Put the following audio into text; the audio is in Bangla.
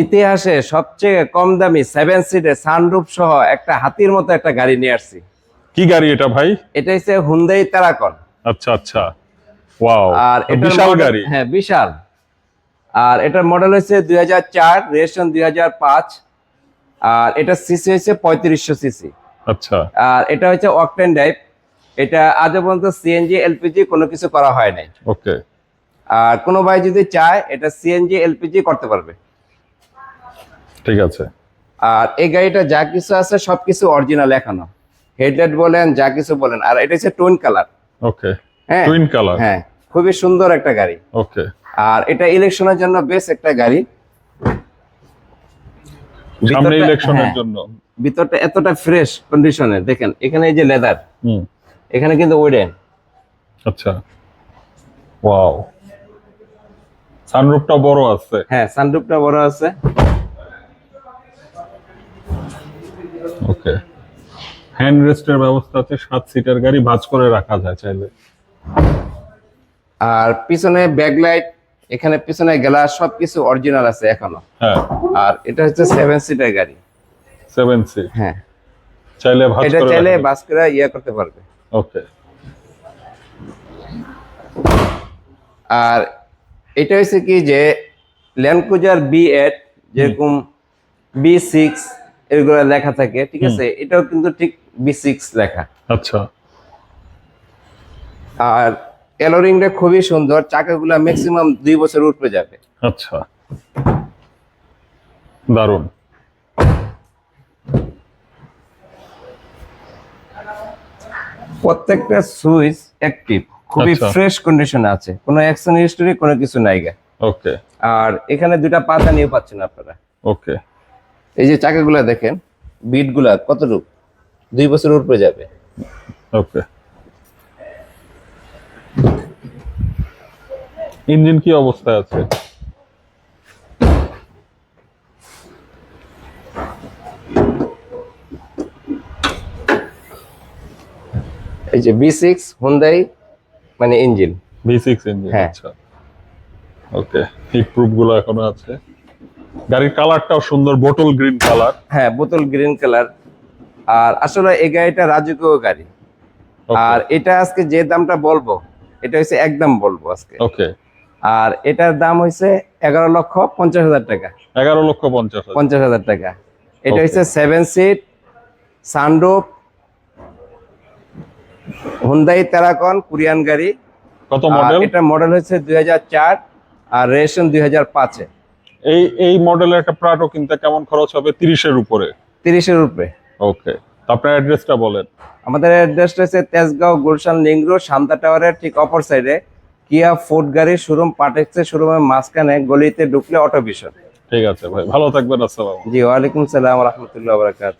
ইতিহাসে সবচেয়ে কম দামি সেভেন সিটের সানরুফ সহ একটা হাতির মতো একটা গাড়ি নিয়ে আসছি। কি গাড়ি এটা ভাই? এটা হচ্ছে হুন্দাই তারাকন আচ্ছা আচ্ছা। ওয়াও আর এটা বিশাল গাড়ি। হ্যাঁ বিশাল। আর এটার মডেল হচ্ছে দুই হাজার চার রেজিস্ট্রেশন দুই হাজার পাঁচ। আর এটা সিসি হচ্ছে পঁয়ত্রিশশো সিসি আচ্ছা। আর এটা হচ্ছে অকটেন ড্রাইভ এটা আজও পর্যন্ত সিএনজি এলপিজি কোনো কিছু করা হয় নাই। ওকে আর কোনো ভাই যদি চায় এটা সিএনজি এলপিজি করতে পারবে। ঠিক আছে। আর এই গাড়িটা যা কিছু আছে সবকিছু অরিজিনাল এখনও। হেডলাইট বলেন যা কিছু বলেন। আর এটা হচ্ছে টোন কালার ওকে হ্যাঁ। টুইন কালার হ্যাঁ খুবই সুন্দর একটা গাড়ি। ওকে আর এটা ইলেকশনের জন্য বেশ একটা গাড়ি। সামনে ইলেকশনের হ্যাঁ, জন্য। ভিতরটা এতটা ফ্রেশ কন্ডিশনে দেখেন এখানে এই যে লেদার হুম। এখানে কিন্তু ওডেন আচ্ছা। ওয়াও সানরুফটা বড় আছে। হ্যাঁ সানরুফটা বড় আছে। ওকে। হ্যান্ড রেস্টের ব্যবস্থা আছে সাত সিটার গাড়ি ভাঁজ করে রাখা যায় চাইলে। আর পিছনে ব্যাকলাইট এখানে পিছনে গ্লাস সবকিছু অরিজিনাল আছে এখনও। হ্যাঁ। আর এটা হচ্ছে সেভেন সিটার গাড়ি। সেভেন সিট হ্যাঁ। চাইলে ভাঁজ এটা চাইলে। বাস করে ইয়ে করতে পারবে। ওকে। আর এটা হচ্ছে কি যে ল্যান্ড ক্রুজার বি এইট যেরকম বি সিক্স এগুলো লেখা থাকে ঠিক আছে? এটাও কিন্তু ঠিক বি সিক্স লেখা। আচ্ছা। আর এলোরিংটা খুবই সুন্দর চাকাগুলো ম্যাক্সিমাম দুই বছর উপরে যাবে আচ্ছা। দারুণ। প্রত্যেকটা সুইচ অ্যাক্টিভ খুবই আচ্ছা। ফ্রেশ কন্ডিশনে আছে। কোনো অ্যাকশন হিস্টোরি কোনো কিছু নাই গা। ওকে আর এখানে দুটা পাতা নিয়ে পাচ্ছেন আপনারা। ওকে এই যে চাকাগুলো দেখেন বিটগুলা কতটুকু? দুই বছর উপরে যাবে। ওকে। ইঞ্জিন কি অবস্থায় আছে? এই যে বি সিক্স হুন্দাই মানে ইঞ্জিন। ভি সিক্স ইঞ্জিন হ্যাঁ। আচ্ছা। ওকে হিট প্রুফগুলো এখনও আছে? গাড়ির কালারটাও সুন্দর বোটল গ্রিন কালার। হ্যাঁ বোতল গ্রিন কালার। আর আসলে এই গাড়িটা রাজকীয় গাড়ি। আর এটা আজকে যে দামটা বলব এটা হচ্ছে একদম বলব আজকে। ওকে আর এটার দাম হচ্ছে এগারো লক্ষ পঞ্চাশ হাজার টাকা। এগারো লক্ষ পঞ্চাশ হাজার। পঞ্চাশ হাজার টাকা। এটা. হচ্ছে seven seat sunroof Hyundai Terracan Korean গাড়ি। কত মডেল এটা মডেল হচ্ছে দুই হাজার চার আর রেশন দুই হাজার পাঁচে। এই এই মডেলের একটা প্রাটো কিনতে কেমন খরচ হবে? তিরিশের উপরে। তিরিশের উপরে। ওকে আপনার অ্যাড্রেসটা বলেন। আমাদের অ্যাড্রেসটা হচ্ছে তেজগাঁও গুলশান লিং রোড শান্তা টাওয়ারের ঠিক অপর সাইডে কিয়া ফুড গাড়ির শোরুম পাটেক্সের শোরুমের মাঝখানে গলিতে ঢুকলে অটো ভিশন ঠিক আছে ভাই ভালো থাকবেন আসসালাম জি ওয়ালাইকুম সালাম রহমতুল্লাহ বারাকাত